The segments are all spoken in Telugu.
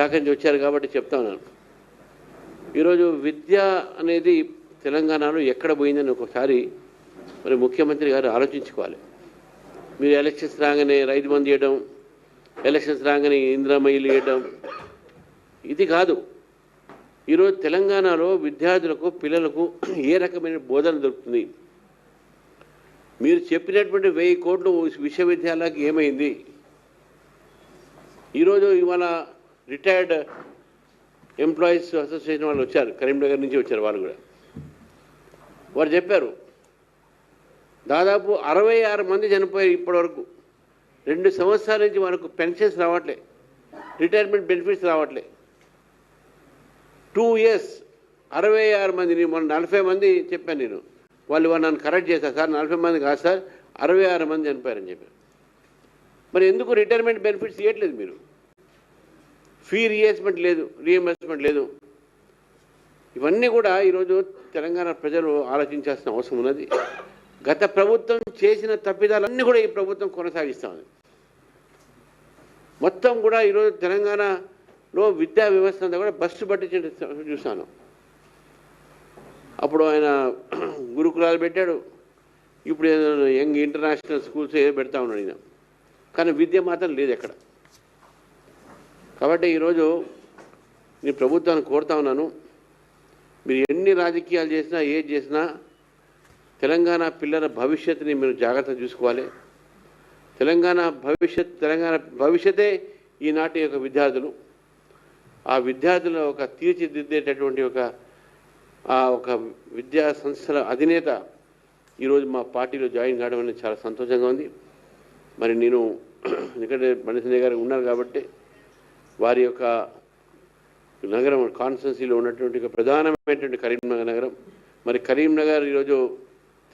శాఖ నుంచి వచ్చారు కాబట్టి చెప్తా ఉన్నాను ఈరోజు విద్య అనేది తెలంగాణలో ఎక్కడ పోయిందని ఒకసారి మరి ముఖ్యమంత్రి గారు ఆలోచించుకోవాలి. మీరు ఎలక్షన్స్ రాగానే రైతు మంది వేయడం ఎలక్షన్స్ రాగానే ఇందిరామయ్యలు ఇవ్వడం ఇది కాదు. ఈరోజు తెలంగాణలో విద్యార్థులకు పిల్లలకు ఏ రకమైన బోధన దొరుకుతుంది? మీరు చెప్పినటువంటి వెయ్యి కోట్లు విశ్వవిద్యాలయాలకు ఏమైంది? ఈరోజు ఇవాళ రిటైర్డ్ ఎంప్లాయీస్ అసోసియేషన్ వాళ్ళు వచ్చారు కరీంనగర్ నుంచి వచ్చారు వాళ్ళు కూడా. వారు చెప్పారు దాదాపు అరవై ఆరు మంది చనిపోయారు ఇప్పటివరకు. రెండు సంవత్సరాల నుంచి మనకు పెన్షన్స్ రావట్లే రిటైర్మెంట్ బెనిఫిట్స్ రావట్లే. టూ ఇయర్స్ అరవై ఆరు మంది నేను మొన్న నలభై మంది చెప్పాను నేను. వాళ్ళు వాళ్ళు నన్ను కరెక్ట్ చేశారు సార్ నలభై మంది కాదు సార్ అరవై ఆరు మంది చనిపోయారని చెప్పారు. మరి ఎందుకు రిటైర్మెంట్ బెనిఫిట్స్ ఇవ్వట్లేదు మీరు? ఫీ రియేస్మెంట్ లేదు రియంబర్స్మెంట్ లేదు. ఇవన్నీ కూడా ఈరోజు తెలంగాణ ప్రజలు ఆలోచించాల్సిన అవసరం ఉన్నది. గత ప్రభుత్వం చేసిన తప్పిదాలన్నీ కూడా ఈ ప్రభుత్వం కొనసాగిస్తా ఉంది మొత్తం కూడా ఈరోజు తెలంగాణలో విద్యా వ్యవస్థ అంతా కూడా బస్సు పట్టి చూశాను. అప్పుడు ఆయన గురుకులాలు పెట్టాడు. ఇప్పుడు ఏదైనా యంగ్ ఇంటర్నేషనల్ స్కూల్స్ ఏదో పెడతా ఉన్నాడు ఈయన. కానీ విద్య మాత్రం లేదు ఎక్కడ. కాబట్టి ఈరోజు నేను ప్రభుత్వాన్ని కోరుతా ఉన్నాను. మీరు ఎన్ని రాజకీయాలు చేసినా ఏది చేసినా తెలంగాణ పిల్లల భవిష్యత్తుని మీరు జాగ్రత్త చూసుకోవాలి. తెలంగాణ భవిష్యత్ తెలంగాణ భవిష్యతే ఈనాటి యొక్క విద్యార్థులు. ఆ విద్యార్థుల ఒక తీర్చిదిద్దేటటువంటి ఒక ఆ ఒక విద్యా సంస్థల అధినేత ఈరోజు మా పార్టీలో జాయిన్ కావడం అనేది చాలా సంతోషంగా ఉంది. మరి నేను ఎందుకంటే బండి సంజయ్ గారు ఉన్నారు కాబట్టి వారి యొక్క నగరం కాన్స్టెన్సీలో ఉన్నటువంటి ప్రధానమైనటువంటి కరీంనగర్ నగరం. మరి కరీంనగర్ ఈరోజు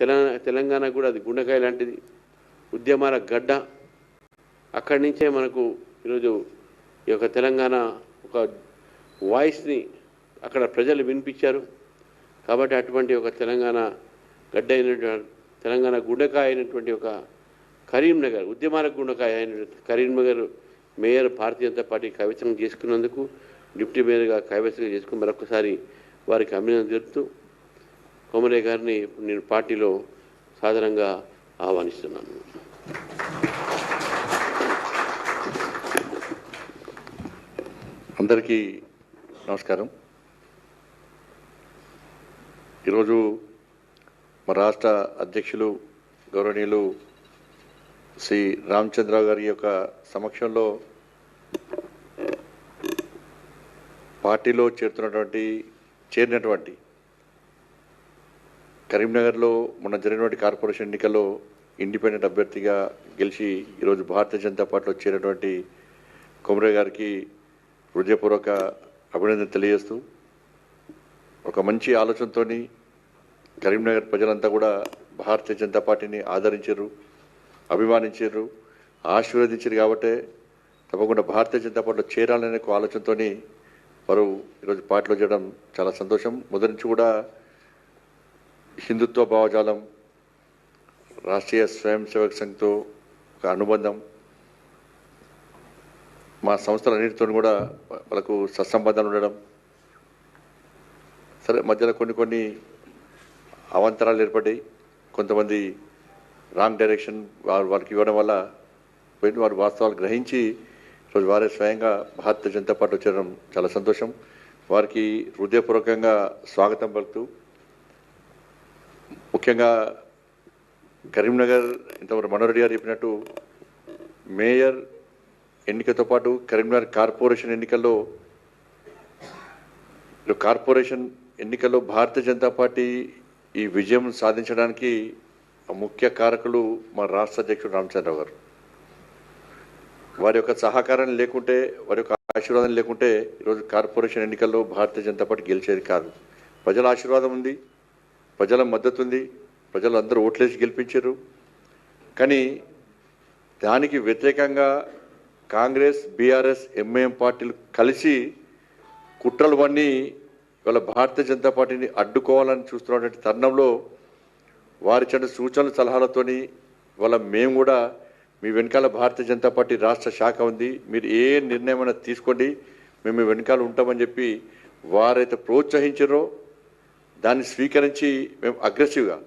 తెలంగాణ తెలంగాణ కూడా అది గుండెకాయ లాంటిది. ఉద్యమాల గడ్డ. అక్కడి నుంచే మనకు ఈరోజు ఈ యొక్క తెలంగాణ ఒక వాయిస్ని అక్కడ ప్రజలు వినిపించారు. కాబట్టి అటువంటి ఒక తెలంగాణ గడ్డ అయినటువంటి తెలంగాణ గుండెకాయ అయినటువంటి ఒక కరీంనగర్ ఉద్యమాల గుండెకాయ అయిన కరీంనగర్ మేయర్ భారతీయ జనతా పార్టీ కైవసం చేసుకున్నందుకు డిప్యూటీ మేయర్గా కైవసం చేసుకుని మరొకసారి వారికి అభినందన జరుపుతూ కోమరే గారిని నేను పార్టీలో సాధారణంగా ఆహ్వానిస్తున్నాను. అందరికీ నమస్కారం. ఈరోజు మా రాష్ట్ర అధ్యక్షులు గౌరవనీయులు శ్రీ రామచంద్ర గారి యొక్క సమక్షంలో పార్టీలో చేరుతున్నటువంటి చేరినటువంటి కరీంనగర్లో మొన్న జరిగినటువంటి కార్పొరేషన్ ఎన్నికల్లో ఇండిపెండెంట్ అభ్యర్థిగా గెలిచి ఈరోజు భారతీయ జనతా పార్టీలో చేరినటువంటి కొమరే గారికి హృదయపూర్వక అభినందన తెలియజేస్తూ ఒక మంచి ఆలోచనతో కరీంనగర్ ప్రజలంతా కూడా భారతీయ జనతా పార్టీని ఆదరించారు. అభిమానించారు ఆశీర్వదించారు కాబట్టే తప్పకుండా భారతీయ జనతా పార్టీలో చేరాలనే ఒక ఆలోచనతో వారు ఈరోజు పార్టీలో చేయడం చాలా సంతోషం. మొదటి నుంచి కూడా హిందుత్వ భావజాలం రాష్ట్రీయ స్వయం సేవక సంఘంతో ఒక అనుబంధం మా సంస్థలన్నిటితో కూడా వాళ్ళకు సత్సంబంధాలు ఉండడం సరే మధ్యలో కొన్ని కొన్ని అవాంతరాలు ఏర్పడ్డాయి. కొంతమంది రాంగ్ డైరెక్షన్ వారు వారికి ఇవ్వడం వల్ల పోయిన వారు వాస్తవాలు గ్రహించి ఈరోజు వారే స్వయంగా భారతీయ జనతా పార్టీ వచ్చేయడం చాలా సంతోషం. వారికి హృదయపూర్వకంగా స్వాగతం పలుకుతూ ముఖ్యంగా కరీంనగర్ ఇంతవరకు మనోరెడ్డి గారు చెప్పినట్టు మేయర్ ఎన్నికతో పాటు కరీంనగర్ కార్పొరేషన్ ఎన్నికల్లో కార్పొరేషన్ ఎన్నికల్లో భారతీయ జనతా పార్టీ ఈ విజయం సాధించడానికి ముఖ్య కారకులు మా రాష్ట్ర అధ్యక్షుడు రామచంద్రరావు గారు. వారి యొక్క సహకారం లేకుంటే వారి యొక్క ఆశీర్వాదం లేకుంటే ఈరోజు కార్పొరేషన్ ఎన్నికల్లో భారతీయ జనతా పార్టీ గెలిచేది కాదు. ప్రజల ఆశీర్వాదం ఉంది ప్రజల మద్దతు ఉంది ప్రజలు అందరూ ఓట్లేసి గెలిపించారు. కానీ దానికి వ్యతిరేకంగా కాంగ్రెస్ బీఆర్ఎస్ ఎంఐఎం పార్టీలు కలిసి కుట్రలు పన్ని ఇవాళ భారతీయ జనతా పార్టీని అడ్డుకోవాలని చూస్తున్నటువంటి తరుణంలో వారి చెడు సూచనల సలహాలతోని వాళ్ళ మేము కూడా మీ వెనకాల భారతీయ జనతా పార్టీ రాష్ట్ర శాఖ ఉంది. మీరు ఏ నిర్ణయమైనా తీసుకోండి. మేము మీ వెనకాల ఉంటామని చెప్పి వారైతే ప్రోత్సహించారో దాన్ని స్వీకరించి మేము అగ్రెసివ్గా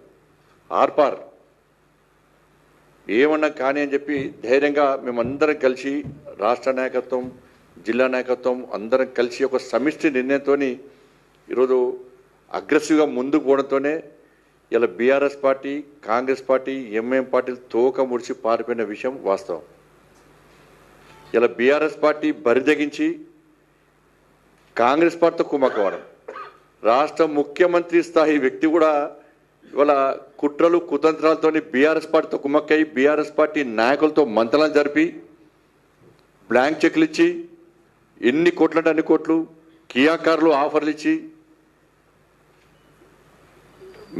ఆర్పార్. ఏమన్నా కానీ అని చెప్పి ధైర్యంగా మేమందరం కలిసి రాష్ట్ర నాయకత్వం జిల్లా నాయకత్వం అందరం కలిసి ఒక సమిష్టి నిర్ణయంతో ఈరోజు అగ్రెసివ్గా ముందుకు పోవడంతోనే ఇలా BRS party Congress party MIM పార్టీలు తోక ముడిచి పారిపోయిన విషయం వాస్తవం. ఇలా బీఆర్ఎస్ పార్టీ బరిదగించి కాంగ్రెస్ పార్టీతో కుమ్మక్కవడం. రాష్ట్ర ముఖ్యమంత్రి స్థాయి వ్యక్తి కూడా ఇవాళ కుట్రలు కుతంత్రాలతో బీఆర్ఎస్ పార్టీతో కుమ్మక్కై బీఆర్ఎస్ పార్టీ నాయకులతో మంతనం జరిపి బ్లాంక్ చెక్లు ఇచ్చి ఎన్ని కోట్లంటే అన్ని కోట్లు కియా కార్లు ఆఫర్లు ఇచ్చి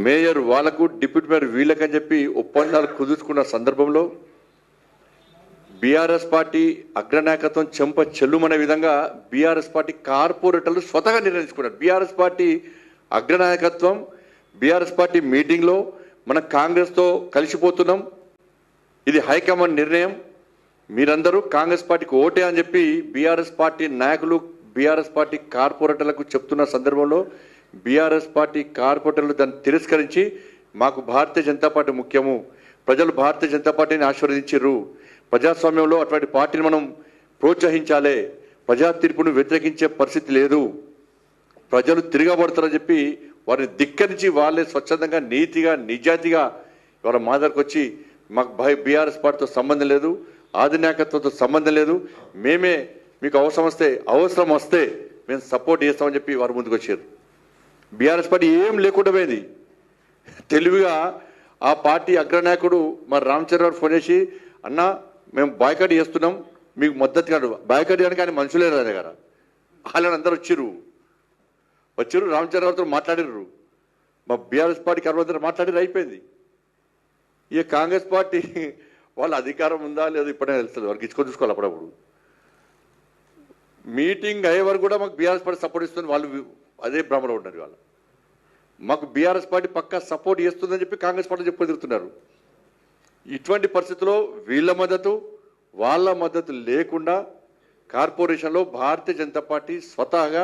మేయర్ వాళ్ళకు డిప్యూటీ మేయర్ వీళ్ళకని చెప్పి ఒప్పందాలు కుదుర్చుకున్న సందర్భంలో బీఆర్ఎస్ పార్టీ అగ్రనాయకత్వం చెంప చెల్లుమనే విధంగా బీఆర్ఎస్ పార్టీ కార్పొరేటర్లు స్వతహా నిర్ణయించుకున్నారు. బీఆర్ఎస్ పార్టీ అగ్రనాయకత్వం బీఆర్ఎస్ పార్టీ మీటింగ్లో మన కాంగ్రెస్తో కలిసిపోతున్నాం. ఇది హైకమాండ్ నిర్ణయం. మీరందరూ కాంగ్రెస్ పార్టీకి ఓటే అని చెప్పి బీఆర్ఎస్ పార్టీ నాయకులు బీఆర్ఎస్ పార్టీ కార్పొరేటర్లకు చెప్తున్న సందర్భంలో బీఆర్ఎస్ పార్టీ కార్పొరేటర్లు దాన్ని తిరస్కరించి మాకు భారతీయ జనతా పార్టీ ముఖ్యము. ప్రజలు భారతీయ జనతా పార్టీని ఆశీర్వదించారు ప్రజాస్వామ్యంలో అటువంటి పార్టీని మనం ప్రోత్సహించాలి. ప్రజా తీర్పును వ్యతిరేకించే పరిస్థితి లేదు. ప్రజలు తిరగబడతారని చెప్పి వారిని ధిక్కరించి వాళ్ళే స్వచ్ఛందంగా నీతిగా నిజాయితీగా ఇవాళ మా దగ్గరకు వచ్చి మాకు భై బీఆర్ఎస్ పార్టీతో సంబంధం లేదు ఆధినాయకత్వంతో సంబంధం లేదు. మేమే మీకు అవసరం వస్తే అవసరం వస్తే మేము సపోర్ట్ చేస్తామని చెప్పి వారు ముందుకు వచ్చారు బీఆర్ఎస్ పార్టీ ఏం లేకుండా పోయింది. తెలివిగా ఆ పార్టీ అగ్రనాయకుడు మరి రామ్ చరణ్ ఫోన్ చేసి అన్న మేము బాయ్కట్ చేస్తున్నాం మీకు మద్దతు కాదు బాయ్కట్ చేయడానికి ఆయన మనుషులే రాదు గారు. వాళ్ళని అందరూ వచ్చిర్రు. వచ్చిర్రు చరణ్ గారితో మాట్లాడిర్రు. మా బీఆర్ఎస్ పార్టీకి అరవై మాట్లాడి అయిపోయింది. ఇక కాంగ్రెస్ పార్టీ వాళ్ళ అధికారం ఉందా లేదా ఇప్పుడే తెలుస్తుంది వాళ్ళకి ఇచ్చుకొని చూసుకోవాలి అప్పుడప్పుడు. మీటింగ్ అయ్యే వరకు కూడా మాకు బీఆర్ఎస్ పార్టీ సపోర్ట్ ఇస్తుంది వాళ్ళు అదే భ్రమలో ఉన్నారు వాళ్ళు మాకు బీఆర్ఎస్ పార్టీ పక్కా సపోర్ట్ చేస్తుందని చెప్పి కాంగ్రెస్ పార్టీ చెప్పి తిరుగుతున్నారు. ఇటువంటి పరిస్థితుల్లో వీళ్ళ మద్దతు వాళ్ళ మద్దతు లేకుండా కార్పొరేషన్లో భారతీయ జనతా పార్టీ స్వతహాగా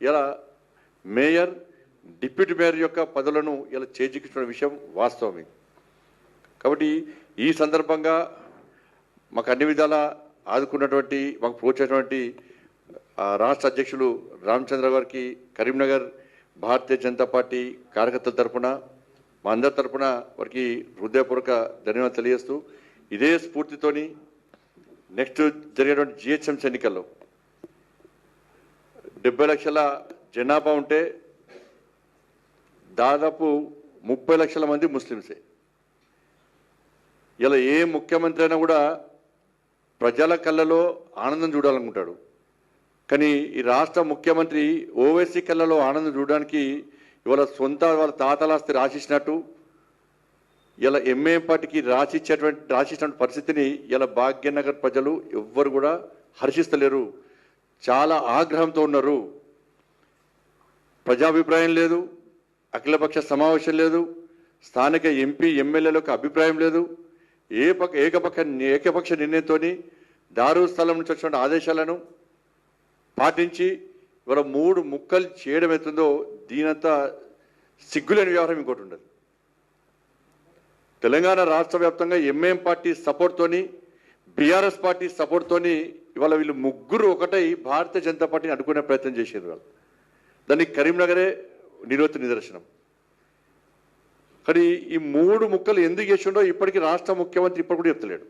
ఇలా మేయర్ డిప్యూటీ మేయర్ యొక్క పదవులను ఇలా చేజిక్కించిన విషయం వాస్తవమే. కాబట్టి ఈ సందర్భంగా మాకు అన్ని విధాలా ఆదుకున్నటువంటి మాకు ప్రోత్సహించినటువంటి రాష్ట్ర అధ్యక్షులు రామచంద్ర గారికి కరీంనగర్ భారతీయ జనతా పార్టీ కార్యకర్తల తరఫున మా అందరి తరఫున వారికి హృదయపూర్వక ధన్యవాదాలు తెలియజేస్తూ ఇదే స్ఫూర్తితోని నెక్స్ట్ జరిగేటువంటి జిహెచ్ఎంసీ ఎన్నికల్లో డెబ్బై లక్షల జనాభా ఉంటే దాదాపు ముప్పై లక్షల మంది ముస్లిమ్సే. ఇలా ఏ ముఖ్యమంత్రి అయినా కూడా ప్రజల కళ్ళలో ఆనందం చూడాలనుకుంటాడు. కానీ ఈ రాష్ట్ర ముఖ్యమంత్రి ఓవైసీ కళ్ళలో ఆనందం చూడడానికి ఇవాళ సొంత వాళ్ళ తాతలాస్తి రాసిచ్చినట్టు ఇలా ఎంఏఎం పార్టీకి రాసిచ్చేటువంటి రాసిచ్చినటువంటి పరిస్థితిని ఇలా భాగ్యనగర్ ప్రజలు ఎవ్వరు కూడా హర్షిస్తలేరు. చాలా ఆగ్రహంతో ఉన్నారు. ప్రజాభిప్రాయం లేదు అఖిలపక్ష సమావేశం లేదు స్థానిక ఎంపీ ఎమ్మెల్యేలకు అభిప్రాయం లేదు. ఏ పక్క ఏకపక్ష ఏకపక్ష నిర్ణయంతోని దారు స్థలం నుంచి వచ్చిన ఆదేశాలను పాటించి ఇవాళ మూడు ముక్కలు చేయడం అవుతుందో దీనంతా సిగ్గులేని వ్యవహారం ఇంకోటి ఉండదు. తెలంగాణ రాష్ట్ర వ్యాప్తంగా ఎంఏఎం పార్టీ సపోర్ట్తోని బీఆర్ఎస్ పార్టీ సపోర్ట్తోని ఇవాళ వీళ్ళు ముగ్గురు ఒకటై భారతీయ జనతా పార్టీని అడ్డుకునే ప్రయత్నం చేశారు వాళ్ళు. దానికి కరీంనగరే నిరోధ నిదర్శనం. కానీ ఈ మూడు ముక్కలు ఎందుకు చేసిండో ఇప్పటికీ రాష్ట్ర ముఖ్యమంత్రి ఇప్పుడు కూడా చెప్తలేడు.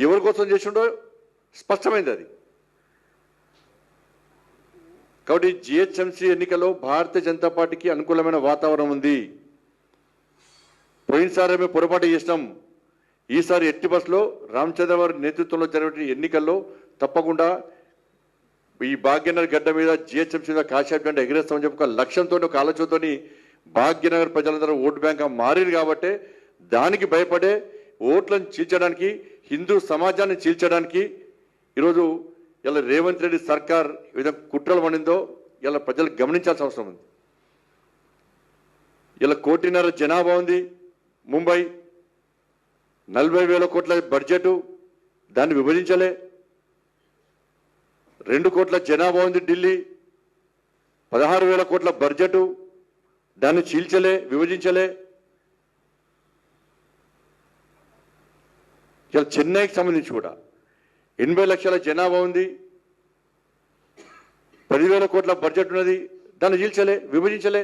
ఎవరి కోసం చేసిండో స్పష్టమైంది అది. కాబట్టి జిహెచ్ఎంసీ ఎన్నికల్లో భారతీయ జనతా పార్టీకి అనుకూలమైన వాతావరణం ఉంది. పోయినసారి మేము పొరపాటు చేసినాం. ఈసారి ఎట్టి బస్సులో రామచంద్ర నేతృత్వంలో జరిగిన ఎన్నికల్లో తప్పకుండా ఈ భాగ్యనగర్ గడ్డ మీద జిహెచ్ఎంసీ మీద కాశాప్ ఎగిరేస్తామని చెప్పి ఒక లక్ష్యంతో ఒక ఆలోచనతో భాగ్యనగర్ ప్రజలందరూ ఓటు బ్యాంక్గా మారింది కాబట్టి దానికి భయపడే ఓట్లను చీల్చడానికి హిందూ సమాజాన్ని చీల్చడానికి ఈరోజు ఇలా రేవంత్ రెడ్డి సర్కార్ విధంగా కుట్రలు పండిందో ఇలా ప్రజలు గమనించాల్సిన అవసరం ఉంది. ఇలా కోటిన్నర జనాభా ఉంది. ముంబై నలభై వేల కోట్ల బడ్జెట్ దాన్ని విభజించలే. రెండు కోట్ల జనాభా ఉంది ఢిల్లీ. పదహారు వేల కోట్ల బడ్జెట్ దాన్ని చీల్చలే విభజించలే. ఇలా చెన్నైకి సంబంధించి కూడా ఎనభై లక్షల జనాభా ఉంది. పదివేల కోట్ల బడ్జెట్ ఉన్నది. దాన్ని చీల్చలే విభజించలే.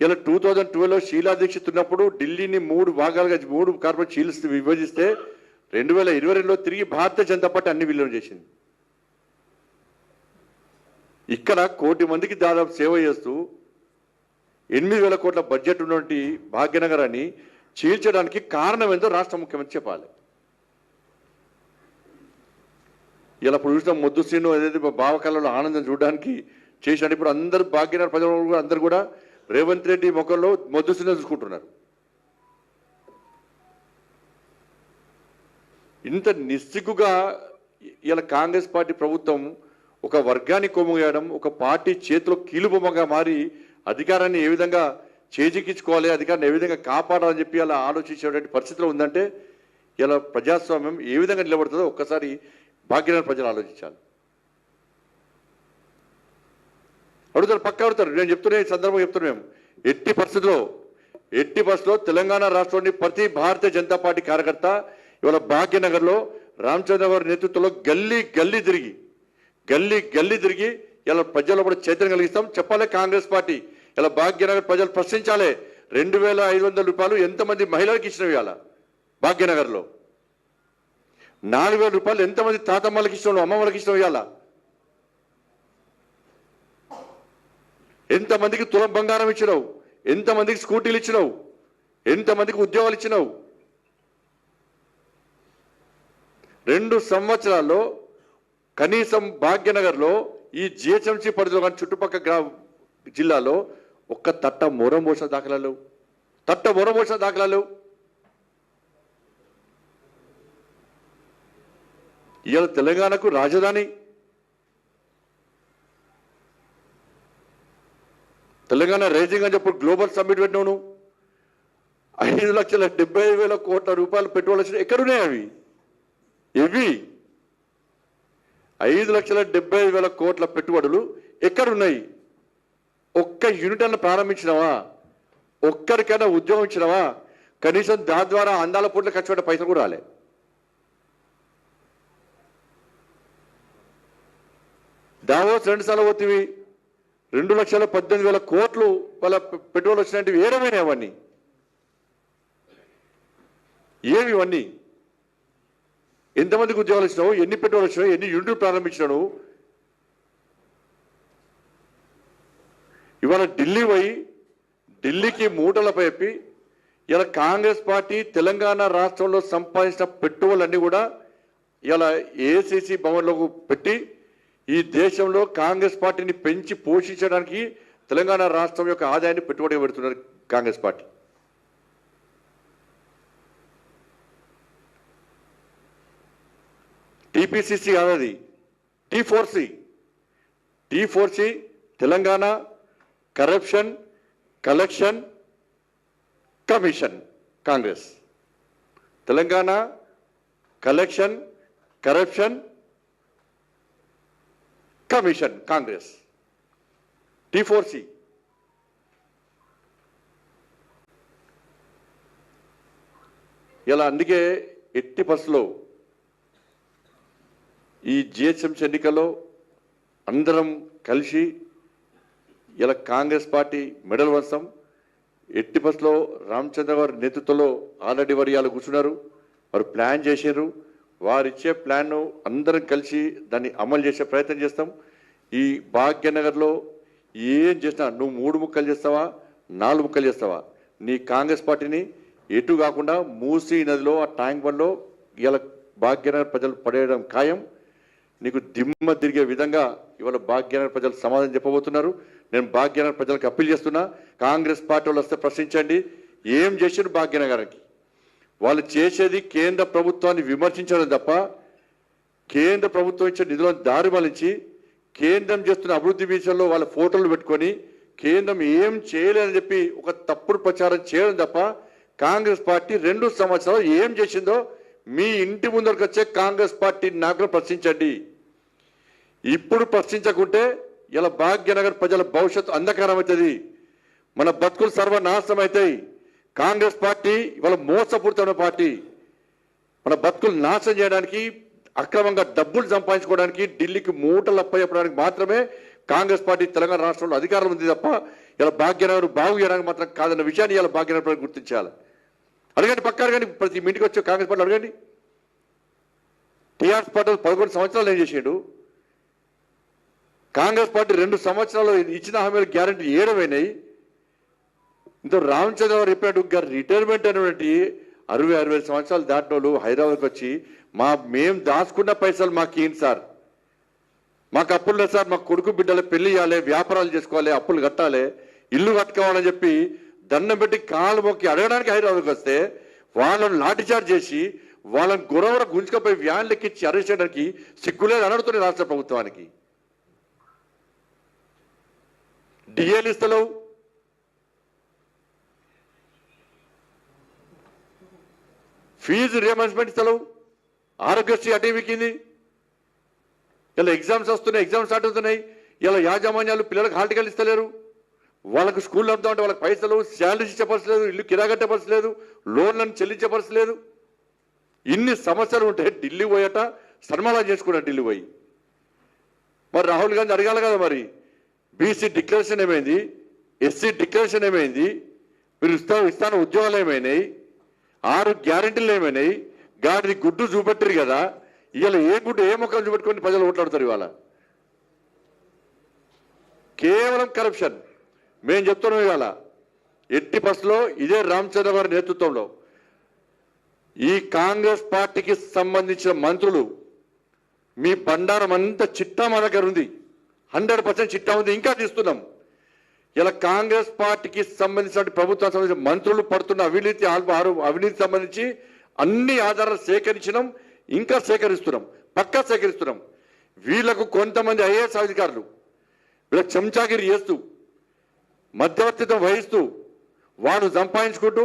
ఇలా టూ థౌజండ్ ట్వెల్వ్లో షీలా దీక్షిత్ ఉన్నప్పుడు ఢిల్లీని మూడు భాగాలుగా మూడు కార్పొరేట్ చీల్చి విభజిస్తే రెండు వేల ఇరవై రెండులో తిరిగి భారతీయ జనతా పార్టీ అన్ని విలీనం చేసింది. ఇక్కడ కోటి మందికి దాదాపు సేవ చేస్తూ ఎనిమిది వేల కోట్ల బడ్జెట్ ఉన్నటువంటి భాగ్యనగరాన్ని చీల్చడానికి కారణం ఏందో రాష్ట్ర ముఖ్యమంత్రి చెప్పాలి. ఇలా ఇప్పుడు చూసిన ముద్దు శ్రీను ఏదైతే భావకళలో ఆనందం చూడడానికి చేశాడు. ఇప్పుడు అందరు భాగ్యనగర ప్రజలు కూడా అందరు కూడా రేవంత్ రెడ్డి ముఖంలో మొద్దు శ్రీను చూసుకుంటున్నారు. ఇంత నిస్సిగ్గుగా ఇలా కాంగ్రెస్ పార్టీ ప్రభుత్వం ఒక వర్గాన్ని కొమ్ముగేయడం ఒక పార్టీ చేతిలో కీలుబొమ్మగా మారి అధికారాన్ని ఏ విధంగా చేజిక్కించుకోవాలి అధికారాన్ని ఏ విధంగా కాపాడాలని చెప్పి అలా ఆలోచించేటువంటి పరిస్థితిలో ఉందంటే ఇలా ప్రజాస్వామ్యం ఏ విధంగా నిలబడుతుందో ఒక్కసారి భాగ్యనగర ప్రజలు ఆలోచించాలి. అడుగుతారు పక్క అడుగుతారు. నేను చెప్తున్నా ఈ సందర్భం చెప్తున్నా మేము. ఎట్టి పరిస్థితిలో ఎట్టి పరిస్థితిలో తెలంగాణ రాష్ట్రంలోని ప్రతి భారతీయ జనతా పార్టీ కార్యకర్త ఇవాళ భాగ్యనగర్లో రామచంద్ర గారి నేతృత్వంలో గల్లీ గల్లీ తిరిగి గల్లీ గల్లీ తిరిగి ఇలా ప్రజల్లో కూడా చైతన్యం కలిగిస్తాం. చెప్పాలి కాంగ్రెస్ పార్టీ. ఇలా భాగ్యనగర్ ప్రజలు ప్రశ్నించాలి. రెండు వేల ఐదు వందల రూపాయలు ఎంతమంది మహిళలకు ఇచ్చినవి ఇవాళ భాగ్యనగర్లో. నాలుగు వేల రూపాయలు ఎంతమంది తాతమ్మలకి ఇష్టం అమ్మమ్మలకి ఇష్టం ఇవ్వాల ఎంతమందికి తులం బంగారం ఇచ్చినావు? ఎంతమందికి స్కూటీలు ఇచ్చినావు? ఎంతమందికి ఉద్యోగాలు ఇచ్చినావు? రెండు సంవత్సరాల్లో కనీసం భాగ్యనగర్లో ఈ జిహెచ్ఎంసీ పరిధిలో కానీ చుట్టుపక్కల గ్రా జిల్లాలో ఒక్క తట్ట మొరం పోసిన దాఖలాలు తట్ట మొరం పోసిన దాఖలాలు ఇవాళ తెలంగాణకు రాజధాని. తెలంగాణ రైజింగ్ అని చెప్పి గ్లోబల్ సమ్మిట్ పెట్టినావు నువ్వు ఐదు లక్షల డెబ్బై వేల కోట్ల రూపాయలు పెట్టుబడులు ఎక్కడున్నాయి అవి? ఇవి. ఐదు లక్షల డెబ్బై వేల కోట్ల పెట్టుబడులు ఎక్కడున్నాయి? ఒక్క యూనిట్ అన్న ప్రారంభించినావా? ఒక్కరికైనా ఉద్యోగం ఇచ్చినావా? కనీసం దాని ద్వారా అందాల పూట్ల ఖర్చు పెట్టే పైసలు కూడా రాలే. దావోస్ రెండు సార్లు రెండు లక్షల పద్దెనిమిది వేల కోట్లు వాళ్ళ పెట్రోల్ పెట్టుబడులు వచ్చినట్టు ఏడమైనా అవన్నీ. ఏమి ఇవన్నీ? ఎంతమందికి ఉద్యోగాలు ఇచ్చినావు? ఎన్ని పెట్టుబడులు వచ్చినావు ఎన్ని యూనిట్లు ప్రారంభించినావు? ఇవాళ ఢిల్లీ పోయి ఢిల్లీకి మూటలపై చెప్పి ఇలా కాంగ్రెస్ పార్టీ తెలంగాణ రాష్ట్రంలో సంపాదించిన పెట్టుబడులన్నీ కూడా ఇలా ఏసీసీ భవన్లో పెట్టి ఈ దేశంలో కాంగ్రెస్ పార్టీని పెంచి పోషించడానికి తెలంగాణ రాష్ట్రం యొక్క ఆదాయాన్ని పెట్టుబడి పెడుతున్నారు కాంగ్రెస్ పార్టీ. టీపీసీసీ కాదది T four C. T four C Telangana corruption collection commission Congress. Telangana collection corruption commission Congress. T four C. ఇలా అందుకే ఎట్టి బస్సులో ఈ జిహెచ్ఎంసీ ఎన్నికల్లో అందరం కలిసి ఇలా కాంగ్రెస్ పార్టీ మెడల్ వంశం. ఎట్టి బస్సులో రామచంద్ర గారి నేతృత్వంలో ఆల్రెడీ వారు ఇవాళ కూర్చున్నారు. వారు ప్లాన్ చేశారు వారిచ్చే ప్లాన్ను అందరం కలిసి దాన్ని అమలు చేసే ప్రయత్నం చేస్తాం. ఈ భాగ్యనగర్లో ఏం చేసినా నువ్వు మూడు ముక్కలు చేస్తావా నాలుగు ముక్కలు చేస్తావా? నీ కాంగ్రెస్ పార్టీని ఎటు కాకుండా మూసీ నదిలో ఆ ట్యాంక్ బండ్లో ఇలా భాగ్యనగర్ ప్రజలు పడేయడం ఖాయం. నీకు దిమ్మ తిరిగే విధంగా ఇవాళ భాగ్యనగర్ ప్రజలు సమాధానం చెప్పబోతున్నారు. నేను భాగ్యనగర్ ప్రజలకు అప్పీల్ చేస్తున్నా. కాంగ్రెస్ పార్టీ వాళ్ళు వస్తే ప్రశ్నించండి. ఏం చేశారు భాగ్యనగర్కి వాళ్ళు చేసేది కేంద్ర ప్రభుత్వాన్ని విమర్శించడం తప్ప కేంద్ర ప్రభుత్వం ఇచ్చే నిధులను దారి మళ్ళించి కేంద్రం చేస్తున్న అభివృద్ధి విషయంలో వాళ్ళ ఫోటోలు పెట్టుకొని కేంద్రం ఏం చేయలేదని చెప్పి ఒక తప్పుడు ప్రచారం చేయడం తప్ప కాంగ్రెస్ పార్టీ రెండు సంవత్సరాలు ఏం చేసిందో మీ ఇంటి ముందరకు వచ్చే కాంగ్రెస్ పార్టీ నాయకులు ప్రశ్నించండి. ఇప్పుడు ప్రశ్నించకుంటే ఇలా భాగ్యనగర్ ప్రజల భవిష్యత్తు అంధకారం అవుతుంది. మన బతుకులు సర్వనాశనం అవుతాయి. కాంగ్రెస్ పార్టీ ఇవాళ మోసపూరితమైన పార్టీ. మన బతుకులు నాశనం చేయడానికి అక్రమంగా డబ్బులు సంపాదించుకోవడానికి ఢిల్లీకి మూటలు అప్పచెప్పడానికి మాత్రమే కాంగ్రెస్ పార్టీ తెలంగాణ రాష్ట్రంలో అధికారం ఉంది తప్ప ఇలా భాగ్యనగర్ బాగు చేయడానికి మాత్రం కాదన్న విషయాన్ని ఇలా భాగ్యనగర్ గుర్తించాలి. అడగండి పక్క అడగండి ప్రతి మీ ఇంటికి వచ్చే కాంగ్రెస్ పార్టీ అడగండి. టీఆర్ఎస్ పార్టీ పదకొండు సంవత్సరాలు ఏం చేసాడు? కాంగ్రెస్ పార్టీ రెండు సంవత్సరాలు ఇచ్చిన హామీలు గ్యారంటీ ఏడమైనాయి ఇంత రామచంద్రరావు చెప్పినట్టు గారు రిటైర్మెంట్ అనేటువంటి అరవై అరవై సంవత్సరాలు దాటిన వాళ్ళు హైదరాబాద్కి వచ్చి మా మేం దాచుకున్న పైసలు మాకు ఏంటి సార్. మాకు అప్పులు లేదు సార్ మా కొడుకు బిడ్డలు పెళ్ళి చేయాలి వ్యాపారాలు చేసుకోవాలి అప్పులు కట్టాలి ఇల్లు కట్టుకోవాలని చెప్పి దండం పెట్టి కాళ్ళు మొక్కి అడగడానికి హైదరాబాద్కి వస్తే వాళ్ళని లాఠీచార్జ్ చేసి వాళ్ళని గురవర గుంజుకపోయి వ్యాన్ లెక్కించి అరెస్ట్ చేయడానికి సిగ్గులేదు అనడుతుంది రాష్ట్ర ప్రభుత్వానికి. డిఏలు ఇస్తలేవు. ఫీజు రియంబర్స్మెంట్ ఇస్తలేవు ఆరోగ్యశ్రీ అటు వికింది ఇలా ఎగ్జామ్స్ వస్తున్నాయి ఎగ్జామ్స్ స్టార్ట్ అవుతున్నాయి. ఇలా యాజమాన్యాలు పిల్లలకు హాల్ ఇస్తలేరు. వాళ్ళకు స్కూల్ అమ్ముతా ఉంటే వాళ్ళకి పైసలు శాలరీస్ చెప్పలేదు ఇల్లు కిరాగట్టపరచలేదు లోన్లను చెల్లించపరచలేదు ఇన్ని సమస్యలు ఉంటే ఢిల్లీ పోయట సన్మానం చేసుకున్నాడు ఢిల్లీ పోయి. మరి రాహుల్ గాంధీ అడగాలి కదా మరి బీసీ డిక్లరేషన్ ఏమైంది ఎస్సీ డిక్లరేషన్ ఏమైంది మీరు ఇస్తా ఇస్తాన ఉద్యోగాలు ఏమైనాయి ఆరు గ్యారెంటీలు ఏమైనాయి? గాడిది గుడ్డు చూపెట్టరు కదా ఇవాళ ఏ గుడ్డు ఏ ముఖం చూపెట్టుకుని ప్రజలు ఓట్లాడతారు ఇవాళ? కేవలం కరప్షన్ మేము చెప్తున్నాం ఇవాళ ఎట్టి బస్సులో ఇదే రామచంద్ర గారి నేతృత్వంలో ఈ కాంగ్రెస్ పార్టీకి సంబంధించిన మంత్రులు మీ బండారం అంతా చిట్టా మా దగ్గర ఉంది. హండ్రెడ్ పర్సెంట్ చిట్టా ఉంది ఇంకా తీస్తున్నాం. ఇలా కాంగ్రెస్ పార్టీకి సంబంధించిన ప్రభుత్వానికి సంబంధించిన మంత్రులు పడుతున్న అవినీతి అవినీతి సంబంధించి అన్ని ఆధారాలు సేకరించినాం ఇంకా సేకరిస్తున్నాం పక్కా సేకరిస్తున్నాం. వీళ్ళకు కొంతమంది ఐఏఎస్ అధికారులు వీళ్ళ చెంచాగిరి చేస్తూ మధ్యవర్తిత్వం వహిస్తూ వాళ్ళు సంపాదించుకుంటూ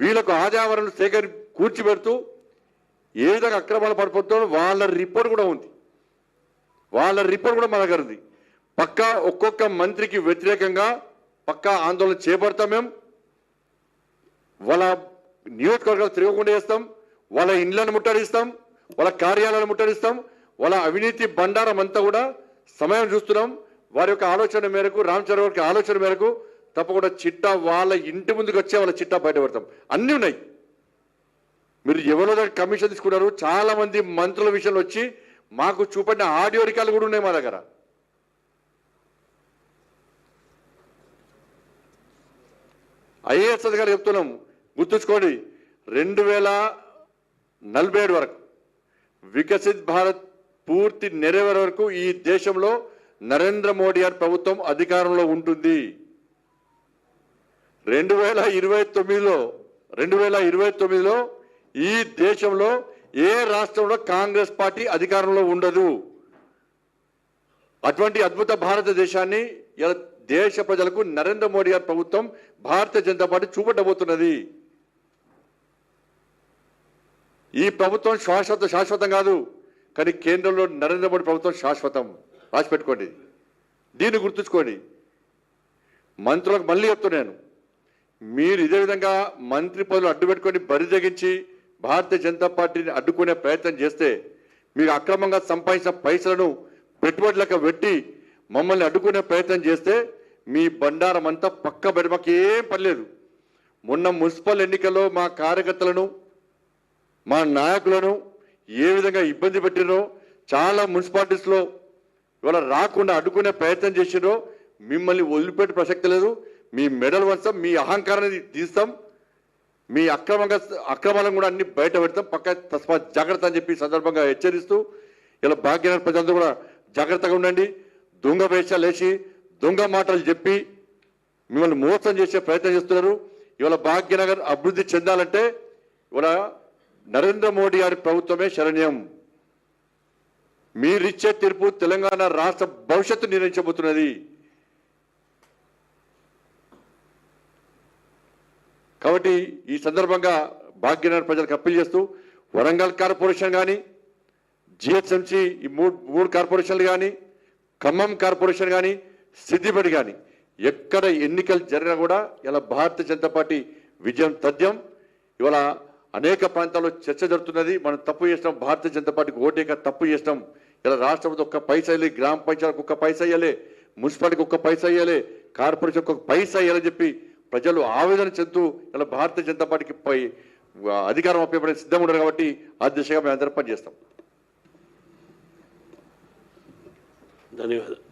వీళ్ళకు ఆదాయవరణలు సేకరి కూర్చిపెడుతూ ఏ విధంగా అక్రమాలు పడిపోతుందో వాళ్ళ రిపోర్ట్ కూడా ఉంది. వాళ్ళ రిపోర్ట్ కూడా మన దగ్గర ఉంది. పక్కా ఒక్కొక్క మంత్రికి వ్యతిరేకంగా పక్కా ఆందోళన చేపడతాం మేము వాళ్ళ నియోజకవర్గాలు తిరగకుండా చేస్తాం. వాళ్ళ ఇండ్లను ముట్టడిస్తాం. వాళ్ళ కార్యాలయాలను ముట్టడిస్తాం. వాళ్ళ అవినీతి బండారం అంతా కూడా సమయం చూస్తున్నాం. వారి యొక్క ఆలోచన మేరకు రామచంద్ర చరణ్ ఆలోచన మేరకు తప్పకుండా చిట్టా వాళ్ళ ఇంటి ముందుకు వచ్చే వాళ్ళ చిట్టా బయటపడతాం అన్నీ ఉన్నాయి. మీరు ఎవరో దగ్గర కమిషన్ తీసుకున్నారు. చాలామంది మంత్రుల విషయంలో వచ్చి మాకు చూపడిన ఆడియో రికార్డులు కూడా ఉన్నాయి మా దగ్గర. ఐఏఎస్ అధికారులు చెప్తున్నాం. గుర్తుంచుకోండి రెండు వేల నలభై ఏడు వరకు వికసిత్ భారత్ పూర్తి నెరవేరే వరకు ఈ దేశంలో నరేంద్ర మోడీ గారి ప్రభుత్వం అధికారంలో ఉంటుంది. రెండు వేల ఇరవై తొమ్మిదిలో రెండు వేల ఇరవై తొమ్మిదిలో ఈ దేశంలో ఏ రాష్ట్రంలో కాంగ్రెస్ పార్టీ అధికారంలో ఉండదు. అటువంటి అద్భుత భారతదేశాన్ని ఇలా దేశ ప్రజలకు నరేంద్ర మోడీ గారి ప్రభుత్వం భారతీయ జనతా పార్టీ చూపెట్టబోతున్నది. ఈ ప్రభుత్వం శాశ్వత శాశ్వతం కాదు కానీ కేంద్రంలో నరేంద్ర మోడీ ప్రభుత్వం శాశ్వతం. రాసిపెట్టుకోండి. దీన్ని గుర్తుంచుకోండి. మంత్రులకు మళ్ళీ చెప్తున్నాను మీరు ఇదే విధంగా మంత్రి పదవులు అడ్డు పెట్టుకొని బరి తెగించి భారతీయ జనతా పార్టీని అడ్డుకునే ప్రయత్నం చేస్తే మీరు అక్రమంగా సంపాదించిన పైసలను పెట్టుబడులకు పెట్టి మమ్మల్ని అడ్డుకునే ప్రయత్నం చేస్తే మీ బండారం అంతా పక్క బెడ ఏం పర్లేదు మొన్న మున్సిపల్ ఎన్నికల్లో మా కార్యకర్తలను మా నాయకులను ఏ విధంగా ఇబ్బంది పెట్టినో చాలా మున్సిపాలిటీస్లో ఇవాళ రాకుండా అడ్డుకునే ప్రయత్నం చేసినో మిమ్మల్ని వదిలిపెట్టే ప్రసక్తి లేదు. మీ మెడల్ వంచాం మీ అహంకారాన్ని తీస్తాం. మీ అక్రమంగా అక్రమాలను కూడా అన్ని బయట పెడతాం. పక్క తస్మా జాగ్రత్త అని చెప్పి సందర్భంగా హెచ్చరిస్తూ ఇలా భాగ్యనగర్ ప్రజలందరూ కూడా జాగ్రత్తగా ఉండండి. దొంగ వేషాలు వేసి దొంగ మాటలు చెప్పి మిమ్మల్ని మోసం చేసే ప్రయత్నం చేస్తున్నారు. ఇవాళ భాగ్యనగర్ అభివృద్ధి చెందాలంటే ఇవాళ నరేంద్ర మోడీ గారి ప్రభుత్వమే శరణ్యం. మీరిచ్చే తీర్పు తెలంగాణ రాష్ట్ర భవిష్యత్తు నిర్ణయించబోతున్నది. కాబట్టి ఈ సందర్భంగా భాగ్యనగర్ ప్రజలకు అప్పీల్ చేస్తూ వరంగల్ కార్పొరేషన్ కానీ జిహెచ్ఎంసీ ఈ మూడు మూడు కార్పొరేషన్లు కానీ ఖమ్మం కార్పొరేషన్ కానీ సిద్దిపేట కానీ ఎక్కడ ఎన్నికలు జరిగినా కూడా ఇలా భారతీయ జనతా పార్టీ విజయం తథ్యం. ఇవాళ అనేక ప్రాంతాల్లో చర్చ జరుగుతున్నది. మనం తప్పు చేసినాం భారతీయ జనతా పార్టీకి ఓటేక తప్పు చేసినాం. ఇలా రాష్ట్రపతి ఒక్క పైసా ఇవ్వాలి గ్రామ పంచాయతీకి ఒక్క పైసా వేయాలి మున్సిపాలిటీకి ఒక్క పైసా వేయాలి కార్పొరేషన్ ఒక్క పైసా వేయాలని చెప్పి ప్రజలు ఆవేదన చెందుతూ ఇలా భారతీయ జనతా పార్టీకి పై అధికారం అప్పేపడే సిద్ధంగా ఉన్నారు కాబట్టి ఆ దిశగా మేము అందరం పనిచేస్తాం. ధన్యవాదాలు.